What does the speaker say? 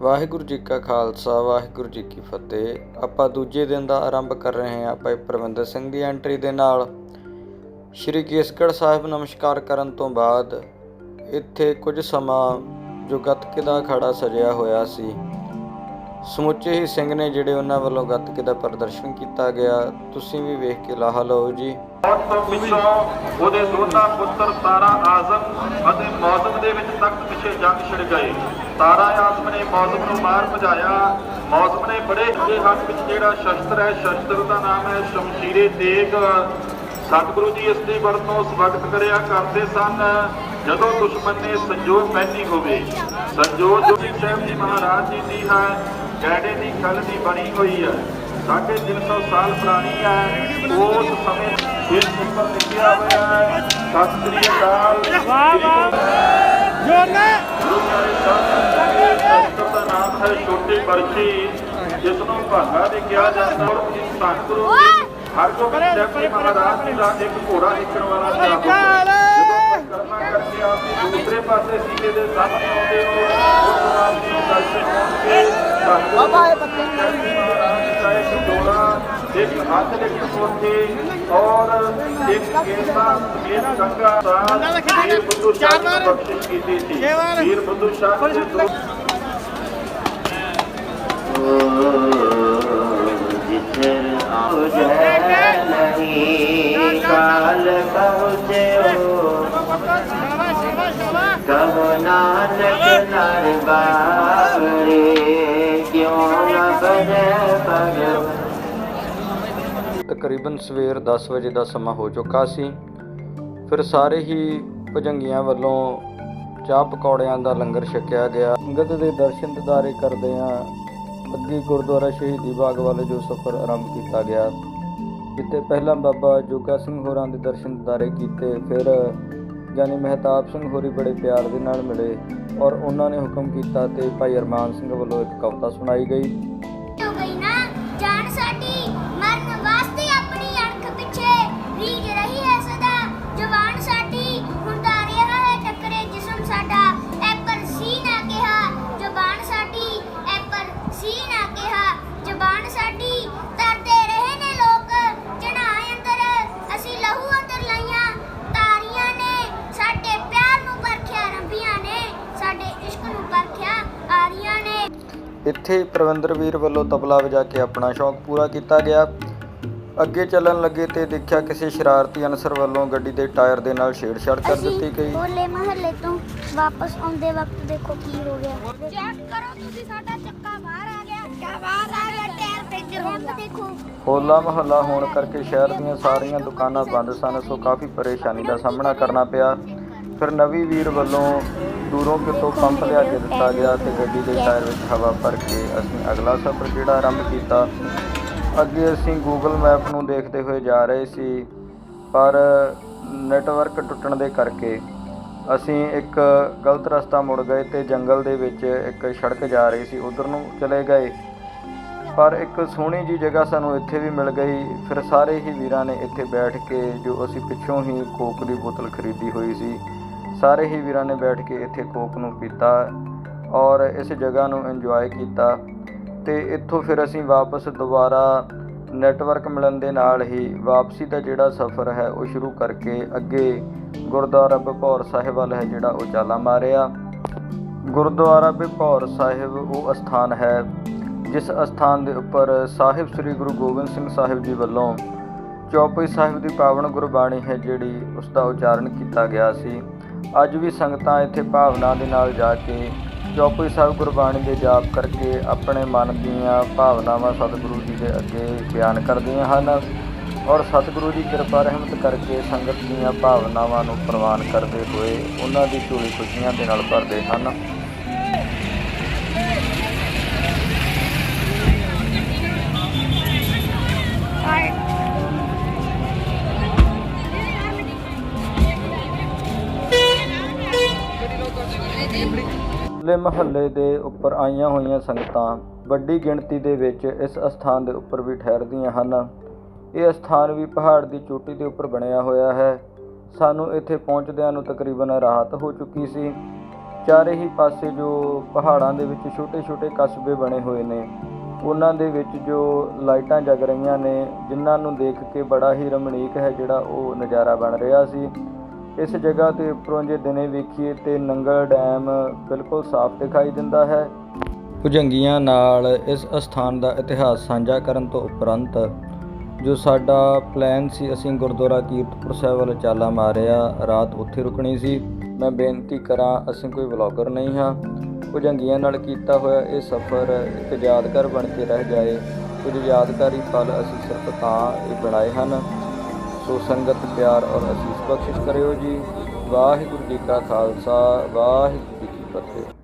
ਵਾਹਿਗੁਰੂ ਜੀ ਕਾ ਖਾਲਸਾ, ਵਾਹਿਗੁਰੂ ਜੀ ਕੀ ਫਤਿਹ। ਆਪਾਂ ਦੂਜੇ ਦਿਨ ਦਾ ਆਰੰਭ ਕਰ ਰਹੇ ਹਾਂ ਭਾਈ ਪ੍ਰਵਿੰਦਰ ਸਿੰਘ ਦੀ ਐਂਟਰੀ ਦੇ ਨਾਲ। ਸ਼੍ਰੀ ਕੇਸਗੜ੍ਹ ਸਾਹਿਬ ਨਮਸਕਾਰ ਕਰਨ ਤੋਂ ਬਾਅਦ ਇੱਥੇ ਕੁਝ ਸਮਾਂ ਜੋ ਗੱਤਕੇ ਦਾ ਅਖਾੜਾ ਸਜਿਆ ਹੋਇਆ ਸੀ, ਸਮੁੱਚੇ ਹੀ ਸਿੰਘ ਨੇ ਜਿਹੜੇ ਉਹਨਾਂ ਵੱਲੋਂ ਗੱਤਕੇ ਦਾ ਪ੍ਰਦਰਸ਼ਨ ਕੀਤਾ ਗਿਆ, ਤੁਸੀਂ ਵੀ ਵੇਖ ਕੇ ਲਾਹਾ ਲਓ ਜੀ। ਮੌਤ ਤੋਂ ਪਿੱਛੋਂ ਉਹਦੇ ਦੋਨਾਂ ਪੁੱਤਰ ਤਾਰਾ ਆਜ਼ਮ ਅਤੇ ਮੌਜ਼ਮ ਦੇ ਵਿੱਚ ਤਖਤ ਪਿੱਛੇ ਜੰਗ ਛਿੜ ਗਏ। ਤਾਰਾ ਆਸਮ ਨੇ ਮੌਸਮ ਨੂੰ ਮਾਰ ਭਜਾਇਆ। ਮੌਜ਼ਮ ਨੇ ਬੜੇ ਦੇ ਹੱਥ ਵਿੱਚ ਜਿਹੜਾ ਸ਼ਸਤਰ ਹੈ, ਸ਼ਸਤਰ ਦਾ ਨਾਮ ਹੈ ਸ਼ਮਸ਼ੀਰੇ ਤੇਗ। ਸਤਿਗੁਰੂ ਜੀ ਇਸ ਦੀ ਵਰਤੋਂ ਉਸ ਵਕਤ ਕਰਿਆ ਕਰਦੇ ਸਨ, ਜਦੋਂ ਦੁਸ਼ਮਣ ਨੇ ਸੰਜੋਗ ਪੈਣੀ ਹੋਵੇ। ਸੰਜੋਗ ਜੋ ਸਾਹਿਬ ਜੀ ਮਹਾਰਾਜ ਜੀ ਦੀ ਹੈ, ਗੈੜੇ ਦੀ ਖਲ ਦੀ ਬਣੀ ਹੋਈ ਹੈ। ਸਾਢੇ 300 ਸਾਲ ਪੁਰਾਣੀ ਹੈ। ਉਸ ਸਮੇਂ ਇਸ ਉੱਪਰ ਲਿਖਿਆ ਹੋਇਆ ਹੈ, ਸਤਿ ਸ੍ਰੀ ਅਕਾਲ। ਵਾਹ ਵਾਹ। ਜੋਨੇ ਦੇ ਨਾਮ ਹੈ ਛੋਟੀ ਬਰਛੀ ਜਿਸ ਨੂੰ ਭਾਗਾ ਦੇ ਕਿਹਾ ਜਾਂਦਾ ਔਰ ਇਸ ਧੰਨ ਗੁਰੂ ਜੀ ਹਰਗੋਬਿੰਦ ਸਾਹਿਬ ਜੀ ਮਹਾਰਾਜ ਜੀ ਦਾ ਇੱਕ ਘੋੜਾ ਨਿਕਲਣ ਵਾਲਾ ਜਾਦੂ ਜਦੋਂ ਕਰਨਾ ਕਰਕੇ ਆਪ ਜੀ ਦੂਸਰੇ ਪਾਸੇ ਸੀਲੇ ਦੇ ਸਾਹਮਣੇ ਆਉਂਦੇ ਹੋ ਉਸ ਜੀ ਨੂੰ ਦਰਸ਼ਨ ਹੋਣਗੇ। ਬਾਬਾ ਇਹ ਬੱਚੇ ਇੱਕ ਹੱਥ ਵਿੱਚ ਪੋਥੀ ਔਰ ਇੱਕ ਕੇਸਾ ਸਮੇਤ ਗੰਗਾ ਸਾਧ ਵੀਰ ਬੁੱਧੂ ਸ਼ਾਹ ਜੀ ਨੂੰ ਬਖਸ਼ਿਸ਼ ਕੀਤੀ ਸੀ। ਵੀਰ। ਬੁੱਧੂ ਸ਼ਾਹ ਜੀ ਦੇ ਦੋ। ਜਿਸਰ ਆਉਜੈ ਨਹੀਂ ਕਾਲ ਪਹੁੰਚਿਓ। ਕਹੋ ਨਾਨਕ ਨਰ ਬਾਵਰੇ ਕਿਉ ਨ ਬਜੈ ਪਗ ਤਕਰੀਬਨ ਸਵੇਰ 10 ਵਜੇ ਦਾ ਸਮਾਂ ਹੋ ਚੁੱਕਾ ਸੀ। ਫਿਰ ਸਾਰੇ ਹੀ ਭਜੰਗੀਆਂ ਵੱਲੋਂ ਚਾਹ ਪਕੌੜਿਆਂ ਦਾ ਲੰਗਰ ਛਕਿਆ ਗਿਆ। ਸੰਗਤ ਦੇ ਦਰਸ਼ਨ ਦਿਦਾਰੇ ਕਰਦੇ ਆ। ਅੱਗੇ ਗੁਰਦੁਆਰਾ ਸ਼ਹੀਦੀ ਬਾਗ ਵੱਲ ਜੋ ਸਫ਼ਰ ਆਰੰਭ ਕੀਤਾ ਗਿਆ। ਜਿੱਥੇ ਪਹਿਲਾਂ ਬਾਬਾ ਜੋਗਾ ਸਿੰਘ ਹੋਰਾਂ ਦੇ ਦਰਸ਼ਨ ਦਿਦਾਰੇ ਕੀਤੇ, ਫਿਰ ਗਿਆਨੀ ਮਹਿਤਾਬ ਸਿੰਘ ਹੋਰੀ ਬੜੇ ਪਿਆਰ ਦੇ ਨਾਲ ਮਿਲੇ ਔਰ ਉਹਨਾਂ ਨੇ ਹੁਕਮ ਕੀਤਾ ਤੇ ਭਾਈ ਅਰਮਾਨ ਸਿੰਘ ਵੱਲੋਂ ਇੱਕ ਕਵਿਤਾ ਸੁਣਾਈ ਗਈ। ਇੱਥੇ ਪ੍ਰਵਿੰਦਰ ਵੀਰ ਵੱਲੋਂ ਤਬਲਾ ਵਜਾ ਕੇ ਆਪਣਾ ਸ਼ੌਕ ਪੂਰਾ ਕੀਤਾ ਗਿਆ। ਅੱਗੇ ਚੱਲਣ ਲੱਗੇ ਤੇ ਦੇਖਿਆ ਕਿਸੇ ਸ਼ਰਾਰਤੀ ਅਨਸਰ ਵੱਲੋਂ ਗੱਡੀ ਦੇ ਟਾਇਰ ਦੇ ਨਾਲ ਛੇੜਛਾੜ ਕਰ ਦਿੱਤੀ ਗਈ। ਹੋਲੇ ਮਹੱਲੇ ਤੋਂ ਵਾਪਸ ਆਉਂਦੇ ਵਕਤ ਦੇਖੋ ਕੀ ਹੋ ਗਿਆ। ਚੈੱਕ ਕਰੋ ਤੁਸੀਂ ਸਾਡਾ ਚੱਕਾ ਬਾਹਰ ਆ ਗਿਆ। ਚੱਕਾ ਬਾਹਰ ਆ ਗਿਆ ਟਾਇਰ ਪੈਂਚਰ ਹੋ ਗਿਆ। ਦੇਖੋ ਹੋਲਾ ਮਹੱਲਾ ਹੋਣ ਕਰਕੇ ਸ਼ਹਿਰ ਦੀਆਂ ਸਾਰੀਆਂ ਦੁਕਾਨਾਂ ਬੰਦ ਸਨ ਸੋ ਕਾਫੀ ਪਰੇਸ਼ਾਨੀ ਦਾ ਸਾਹਮਣਾ ਕਰਨਾ ਪਿਆ। ਫਿਰ ਨਵੀਂ ਵੀਰ ਵੱਲੋਂ ਦੂਰੋਂ ਕਿਤੋਂ ਪੰਪ ਲਿਆ ਕੇ ਦਿੱਤਾ ਗਿਆ ਤੇ ਗੱਡੀ ਦੇ ਟਾਇਰ ਵਿੱਚ ਹਵਾ ਭਰ ਕੇ ਅਸੀਂ ਅਗਲਾ ਸਫ਼ਰ ਜਿਹੜਾ ਆਰੰਭ ਕੀਤਾ। ਅੱਗੇ ਅਸੀਂ ਗੂਗਲ ਮੈਪ ਨੂੰ ਦੇਖਦੇ ਹੋਏ ਜਾ ਰਹੇ ਸੀ, ਪਰ ਨੈਟਵਰਕ ਟੁੱਟਣ ਦੇ ਕਰਕੇ ਅਸੀਂ ਇੱਕ ਗਲਤ ਰਸਤਾ ਮੁੜ ਗਏ ਤੇ ਜੰਗਲ ਦੇ ਵਿੱਚ ਇੱਕ ਸੜਕ ਜਾ ਰਹੀ ਸੀ, ਉਧਰ ਨੂੰ ਚਲੇ ਗਏ। ਪਰ ਇੱਕ ਸੋਹਣੀ ਜੀ ਜਗ੍ਹਾ ਸਾਨੂੰ ਇੱਥੇ ਵੀ ਮਿਲ ਗਈ। ਫਿਰ ਸਾਰੇ ਹੀ ਵੀਰਾਂ ਨੇ ਇੱਥੇ ਬੈਠ ਕੇ ਜੋ ਅਸੀਂ ਪਿੱਛੋਂ ਹੀ ਕੋਕ ਦੀ ਬੋਤਲ ਖਰੀਦੀ ਹੋਈ ਸੀ ਸਾਰੇ ਹੀ ਵੀਰਾਂ ਨੇ ਬੈਠ ਕੇ ਇੱਥੇ ਕੋਕ ਨੂੰ ਪੀਤਾ ਔਰ ਇਸ ਜਗ੍ਹਾ ਨੂੰ ਇੰਜੋਏ ਕੀਤਾ ਤੇ ਇੱਥੋਂ ਫਿਰ ਅਸੀਂ ਵਾਪਸ ਦੁਬਾਰਾ ਨੈਟਵਰਕ ਮਿਲਣ ਦੇ ਨਾਲ ਹੀ ਵਾਪਸੀ ਦਾ ਜਿਹੜਾ ਸਫ਼ਰ ਹੈ ਉਹ ਸ਼ੁਰੂ ਕਰਕੇ ਅੱਗੇ ਗੁਰਦੁਆਰਾ ਭਪੌਰ ਸਾਹਿਬ ਵੱਲ ਹੈ ਜਿਹੜਾ ਉਹ ਚਾਲਾ ਮਾਰਿਆ। ਗੁਰਦੁਆਰਾ ਭਪੌਰ ਸਾਹਿਬ ਉਹ ਅਸਥਾਨ ਹੈ ਜਿਸ ਅਸਥਾਨ ਦੇ ਉੱਪਰ ਸਾਹਿਬ ਸ੍ਰੀ ਗੁਰੂ ਗੋਬਿੰਦ ਸਿੰਘ ਸਾਹਿਬ ਜੀ ਵੱਲੋਂ ਚੌਪਈ ਸਾਹਿਬ ਦੀ ਪਾਵਨ ਗੁਰਬਾਣੀ ਹੈ ਜਿਹੜੀ ਉਸ ਦਾ ਉਚਾਰਨ ਕੀਤਾ ਗਿਆ ਸੀ। ਅੱਜ ਵੀ ਸੰਗਤਾਂ ਇੱਥੇ ਭਾਵਨਾ ਦੇ ਨਾਲ ਜਾ ਕੇ ਚੌਪਈ ਸਾਹਿਬ ਗੁਰਬਾਣੀ ਦੇ ਜਾਪ ਕਰਕੇ ਆਪਣੇ ਮਨ ਦੀਆਂ ਭਾਵਨਾਵਾਂ ਸਤਿਗੁਰੂ ਜੀ ਦੇ ਅੱਗੇ ਬਿਆਨ ਕਰਦੀਆਂ ਹਨ ਔਰ ਸਤਿਗੁਰੂ ਦੀ ਕਿਰਪਾ ਰਹਿਮਤ ਕਰਕੇ ਸੰਗਤ ਦੀਆਂ ਭਾਵਨਾਵਾਂ ਨੂੰ ਪ੍ਰਵਾਨ ਕਰਦੇ ਹੋਏ ਉਹਨਾਂ ਦੀ ਝੋਲੀ ਖੁਸ਼ੀਆਂ ਦੇ ਨਾਲ ਭਰਦੇ ਹਨ। ਹੋਲੇ ਮਹੱਲੇ ਦੇ ਉੱਪਰ ਆਈਆਂ ਹੋਈਆਂ ਸੰਗਤਾਂ ਵੱਡੀ ਗਿਣਤੀ ਦੇ ਵਿੱਚ ਇਸ ਅਸਥਾਨ ਦੇ ਉੱਪਰ ਵੀ ਠਹਿਰਦੀਆਂ ਹਨ। ਇਹ ਅਸਥਾਨ ਵੀ ਪਹਾੜ ਦੀ ਚੋਟੀ ਦੇ ਉੱਪਰ ਬਣਿਆ ਹੋਇਆ ਹੈ। ਸਾਨੂੰ ਇੱਥੇ ਪਹੁੰਚਦਿਆਂ ਨੂੰ ਤਕਰੀਬਨ ਰਾਤ ਹੋ ਚੁੱਕੀ ਸੀ। ਚਾਰੇ ਹੀ ਪਾਸੇ ਜੋ ਪਹਾੜਾਂ ਦੇ ਵਿੱਚ ਛੋਟੇ-ਛੋਟੇ ਕਸਬੇ ਬਣੇ ਹੋਏ ਨੇ, ਉਹਨਾਂ ਦੇ ਵਿੱਚ ਜੋ ਲਾਈਟਾਂ ਜਗ ਰਹੀਆਂ ਨੇ, ਜਿਨ੍ਹਾਂ ਨੂੰ ਦੇਖ ਕੇ ਬੜਾ ਹੀ ਰਮਣੀਕ ਹੈ ਜਿਹੜਾ ਉਹ ਨਜ਼ਾਰਾ ਬਣ ਰਿਹਾ ਸੀ। ਇਸ ਜਗ੍ਹਾ ਤੇ ਉੱਪਰੋਂ ਜੇ ਦਿਨੇ ਵੇਖੀਏ ਤੇ ਨੰਗਲ ਡੈਮ ਬਿਲਕੁਲ ਸਾਫ਼ ਦਿਖਾਈ ਦਿੰਦਾ ਹੈ। ਭੁਜੰਗੀਆਂ ਨਾਲ ਇਸ ਅਸਥਾਨ ਦਾ ਇਤਿਹਾਸ ਸਾਂਝਾ ਕਰਨ ਤੋਂ ਉਪਰੰਤ ਜੋ ਸਾਡਾ ਪਲਾਨ ਸੀ, ਅਸੀਂ ਗੁਰਦੁਆਰਾ ਕੀਰਤਪੁਰ ਸਾਹਿਬ ਵੱਲ ਚਾਲਾ ਮਾਰਿਆ, ਰਾਤ ਉੱਥੇ ਰੁਕਣੀ ਸੀ। ਮੈਂ ਬੇਨਤੀ ਕਰਾਂ, ਅਸੀਂ ਕੋਈ ਵਲੌਗਰ ਨਹੀਂ ਹਾਂ। ਭੁਜੰਗੀਆਂ ਨਾਲ ਕੀਤਾ ਹੋਇਆ ਇਹ ਸਫ਼ਰ ਇੱਕ ਯਾਦਗਾਰ ਬਣ ਕੇ ਰਹਿ ਜਾਏ। ਕੁਝ ਯਾਦਗਾਰੀ ਪਲ ਅਸੀਂ ਸਿਰਫ ਤਾਂ ਇਹ ਬਣਾਏ ਹਨ। ਸੋ ਸੰਗਤ ਪਿਆਰ ਔਰ ਅਸੀਸ ਬਖਸ਼ਿਸ਼ ਕਰਿਓ ਜੀ। ਵਾਹਿਗੁਰੂ ਜੀ ਕਾ ਖਾਲਸਾ, ਵਾਹਿਗੁਰੂ ਜੀ ਕੀ ਫਤਿਹ।